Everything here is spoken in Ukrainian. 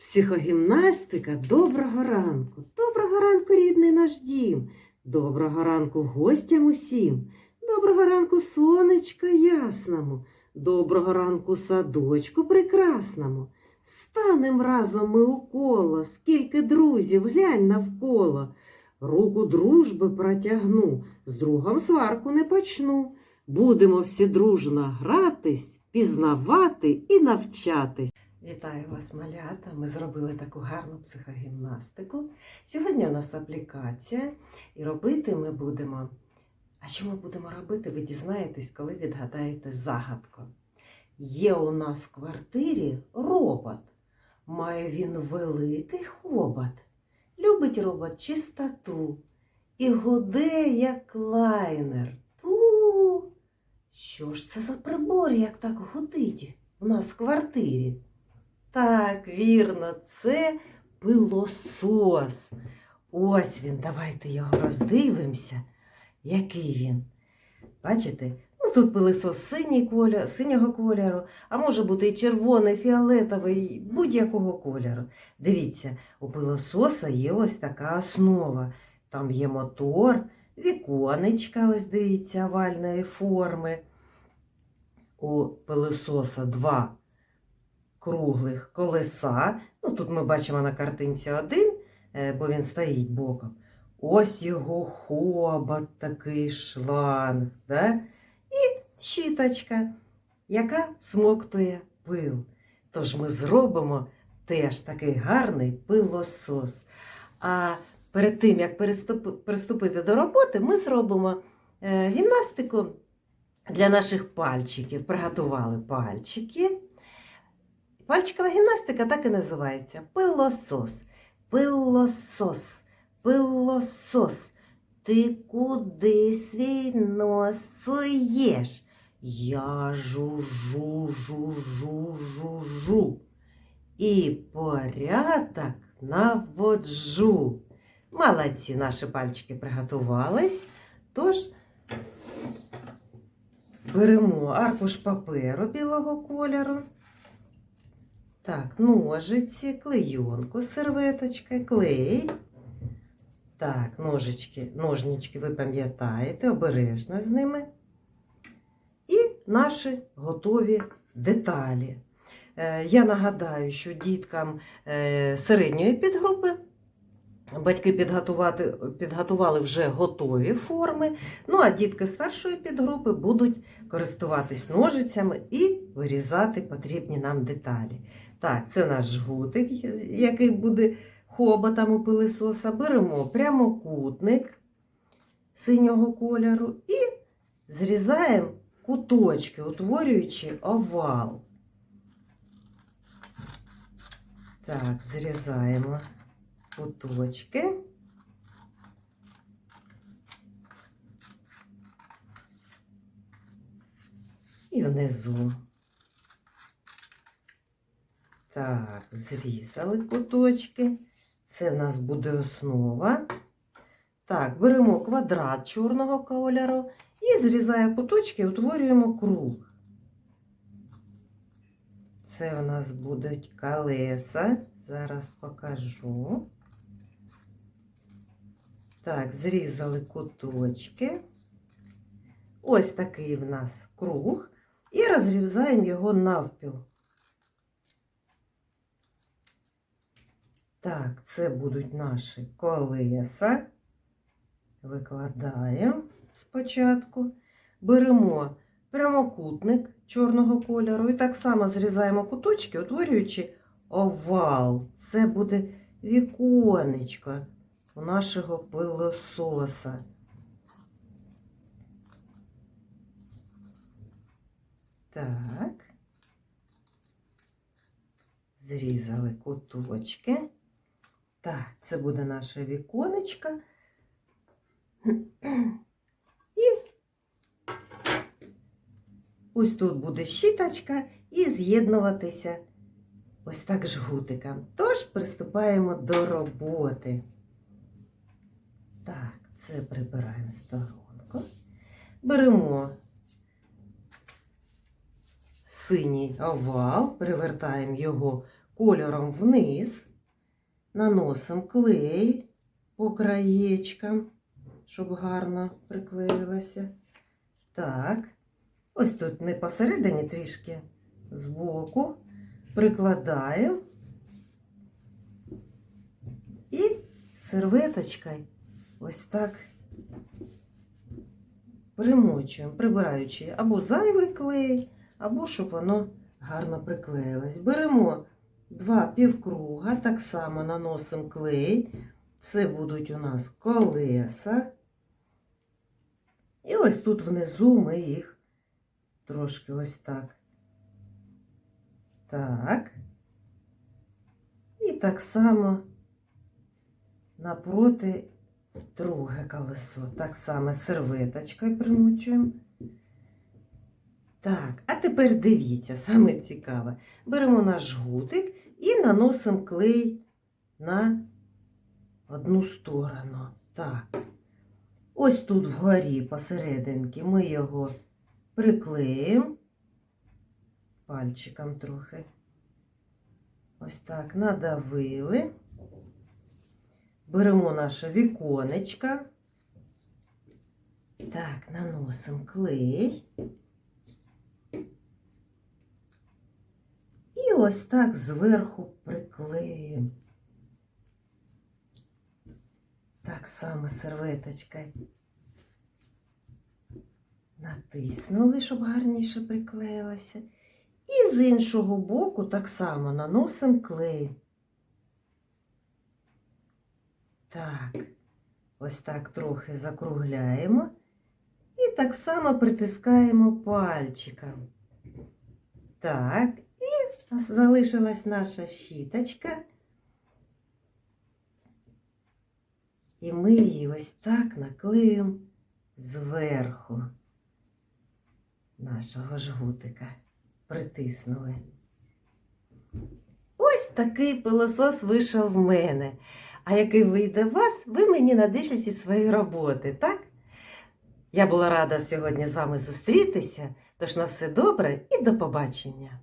Психогімнастика доброго ранку. Доброго ранку, рідний наш дім. Доброго ранку гостям усім. Доброго ранку, сонечка ясному. Доброго ранку, садочку прекрасному. Станем разом ми у коло, скільки друзів, глянь навколо. Руку дружби протягну, з другом сварку не почну. Будемо всі дружно гратись, пізнавати і навчатись. Вітаю вас, малята! Ми зробили таку гарну психогімнастику. Сьогодні у нас аплікація, і робити ми будемо. А що ми будемо робити, ви дізнаєтесь, коли відгадаєте загадку. Є у нас в квартирі робот. Має він великий хобот. Любить робот чистоту і гуде, як лайнер. Ту. Що ж це за прибор, як так гудить у нас в квартирі? Так, вірно, це пилосос. Ось він, давайте його роздивимося. Який він? Бачите? Ну тут пилосос синій кольор, синього кольору, а може бути і червоний, фіолетовий, будь-якого кольору. Дивіться, у пилососа є ось така основа. Там є мотор, віконечка, ось дивіться, овальної форми. У пилососа два круглих колеса. Ну, тут ми бачимо на картинці один, е, бо він стоїть боком. Ось його хобот, такий шланг. Да? І щіточка, яка смоктує пил. Тож ми зробимо теж такий гарний пилосос. А перед тим, як приступити до роботи, ми зробимо е, гімнастику для наших пальчиків. Приготували пальчики. Пальчикова гімнастика так і називається пилосос. Пилосос, пилосос. Ти куди свій нос суєш? Я жужу, жужу, жужу. І порядок наводжу. Молодці, наші пальчики приготувались. Тож беремо аркуш паперу білого кольору. Так, ножиці, клейонку з серветочкою, клей. Так, ножички, ножнички ви пам'ятаєте, обережно з ними. І наші готові деталі. Е, Я нагадаю, що діткам е, середньої підгрупи батьки підготувати, підготували вже готові форми. Ну а дітки старшої підгрупи будуть користуватись ножицями і вирізати потрібні нам деталі. Так, це наш жгутик, який буде хоботом у пилисоса. Беремо прямокутник синього кольору і зрізаємо куточки, утворюючи овал. Так, зрізаємо куточки. І внизу. Так, зрізали куточки. Це в нас буде основа. Так, беремо квадрат чорного кольору і зрізаємо куточки, утворюємо круг. Це в нас будуть колеса. Зараз покажу. Так, зрізали куточки. Ось такий в нас круг. І розрізаємо його навпіл. Так, це будуть наші колеса. Викладаємо спочатку. Беремо прямокутник чорного кольору і так само зрізаємо куточки, утворюючи овал. Це буде віконечко у нашого пилососа. Так. Зрізали куточки. Так, це буде наше віконечко. І ось тут буде щіточка і з'єднуватися ось так жгутиком. Тож приступаємо до роботи. Це прибираємо сторонку. Беремо синій овал, перевертаємо його кольором вниз, наносимо клей по краєчкам, щоб гарно приклеїлося. Так, ось тут не посередині трішки збоку прикладаємо і серветочкою ось так примочуємо, прибираючи або зайвий клей, або щоб воно гарно приклеїлось. Беремо два півкруга, так само наносимо клей. Це будуть у нас колеса. І ось тут внизу ми їх трошки ось так. Так. І так само напроти друге колесо. Так само серветочкою примучуємо. Так, а тепер дивіться, саме цікаве. Беремо наш жгутик і наносимо клей на одну сторону. Так. Ось тут вгорі посерединки ми його приклеїмо пальчиком трохи. Ось так надавили. Беремо наше віконечко. Так, наносимо клей. І ось так зверху приклеїмо. Так само серветочкою. Натиснули, щоб гарніше приклеїлося. І з іншого боку так само наносимо клей. Так, ось так трохи закругляємо. І так само притискаємо пальчиком. Так, і залишилась наша щіточка. І ми її ось так наклеїмо зверху нашого жгутика. Притиснули. Ось такий пилосос вийшов в мене. А який вийде вас, ви мені надишлете свої роботи, так? Я була рада сьогодні з вами зустрітися, тож на все добре і до побачення.